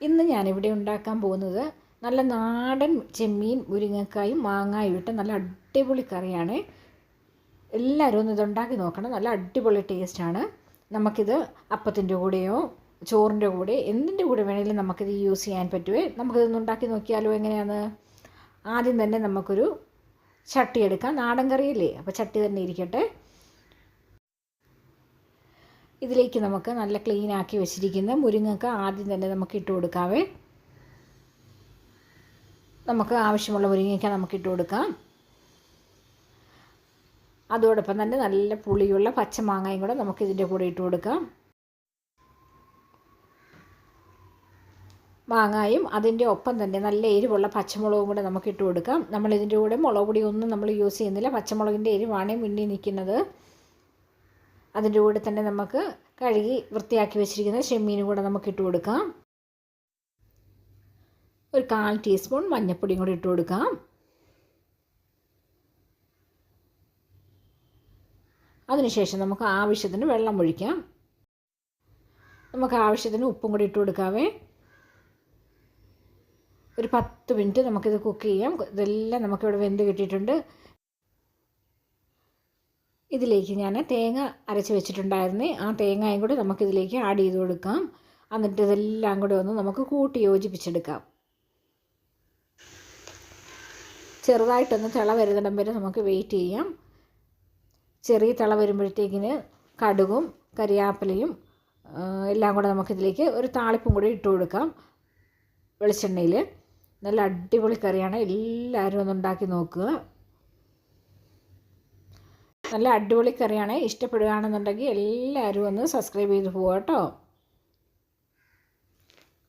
ഇന്ന് ഞാനിവിടെ ഉണ്ടാക്കാൻ പോകുന്നത് നല്ല നാടൻ ചെമ്മീൻ മുരിങ്ങക്കായും മാങ്ങായും ഇട്ട് നല്ല അടിപൊളി കറിയാണ്. എല്ലാവരും ഒന്ന് ഇതുണ്ടാക്കി നോക്കണം. നല്ല അടിപൊളി ടേസ്റ്റാണ്. നമുക്കിത് അപ്പത്തിന്റെ കൂടെയോ ചോറിന്റെ കൂടെ എന്തിന്റെ കൂടെ വേണമെങ്കിലും നമുക്കിത് യൂസ് ചെയ്യാൻ പറ്റുമേ നമുക്കിതൊന്ന് ഉണ്ടാക്കി നോക്കിയാലോ എങ്ങനെയാണ്? ആദ്യം തന്നെ നമുക്കൊരു ചട്ടി എടുക്കാം. നാടൻ കറിയല്ലേ? അപ്പോൾ ചട്ടി തന്നെ ഇരിക്കട്ടെ. ഇതിലേക്ക് നമുക്ക് നല്ല ക്ലീൻ ആക്കി വെച്ചിരിക്കുന്ന മുരിങ്ങക്ക ആദ്യം തന്നെ നമുക്ക് ഇട്ട് കൊടുക്കാവേ. നമുക്ക് ആവശ്യമുള്ള മുരിങ്ങയ്ക്ക നമുക്ക് ഇട്ട് കൊടുക്കാം. അതോടൊപ്പം തന്നെ നല്ല പുളിയുള്ള പച്ചമാങ്ങയും കൂടെ നമുക്ക് ഇതിന്റെ കൂടെ ഇട്ട് കൊടുക്കാം. മാങ്ങായും അതിന്റെ ഒപ്പം തന്നെ നല്ല എരിവുള്ള പച്ചമുളകും കൂടെ നമുക്ക് ഇട്ട് കൊടുക്കാം. നമ്മൾ ഇതിന്റെ കൂടെ മുളക് പൊടിയൊന്നും നമ്മൾ യൂസ് ചെയ്യുന്നില്ല. പച്ചമുളകിന്റെ എരിവാണ് മുന്നിൽ നിൽക്കുന്നത്. അതിന്റെ കൂടെ തന്നെ നമുക്ക് കഴുകി വൃത്തിയാക്കി വെച്ചിരിക്കുന്ന ചെമ്മീനും കൂടെ നമുക്ക് ഇട്ട് കൊടുക്കാം. ഒരു കാൽ ടീസ്പൂൺ മഞ്ഞൾപ്പൊടിയും കൂടി ഇട്ട് കൊടുക്കാം. അതിനുശേഷം നമുക്ക് ആവശ്യത്തിന് വെള്ളം ഒഴിക്കാം. നമുക്ക് ആവശ്യത്തിന് ഉപ്പും കൂടി ഇട്ട് കൊടുക്കാവേ. ഒരു പത്ത് മിനിറ്റ് നമുക്കിത് കുക്ക് ചെയ്യാം. ഇതെല്ലാം നമുക്കിവിടെ വെന്ത് കിട്ടിയിട്ടുണ്ട്. ഇതിലേക്ക് ഞാൻ തേങ്ങ അരച്ച് വെച്ചിട്ടുണ്ടായിരുന്നേ. ആ തേങ്ങയും കൂടി നമുക്കിതിലേക്ക് ആഡ് ചെയ്ത് കൊടുക്കാം. എന്നിട്ട് ഇതെല്ലാം കൂടി ഒന്ന് നമുക്ക് കൂട്ടി യോജിപ്പിച്ചെടുക്കാം. ചെറുതായിട്ടൊന്ന് തിള വരുന്നിടം വരെ നമുക്ക് വെയിറ്റ് ചെയ്യാം. ചെറിയ തിള വരുമ്പോഴത്തേക്കിന് കടുകും കരിയാപ്പിലയും എല്ലാം കൂടെ നമുക്കിതിലേക്ക് ഒരു താളിപ്പും കൂടി ഇട്ട് കൊടുക്കാം വെളിച്ചെണ്ണയിൽ നല്ല അടിപൊളി കറിയാണ്. എല്ലാവരും ഒന്ന് ഉണ്ടാക്കി നോക്കുക. നല്ല അടിപൊളി കറിയാണ്. ഇഷ്ടപ്പെടുകയാണെന്നുണ്ടെങ്കിൽ എല്ലാവരും ഒന്ന് സബ്സ്ക്രൈബ് ചെയ്ത് പോകാം കേട്ടോ.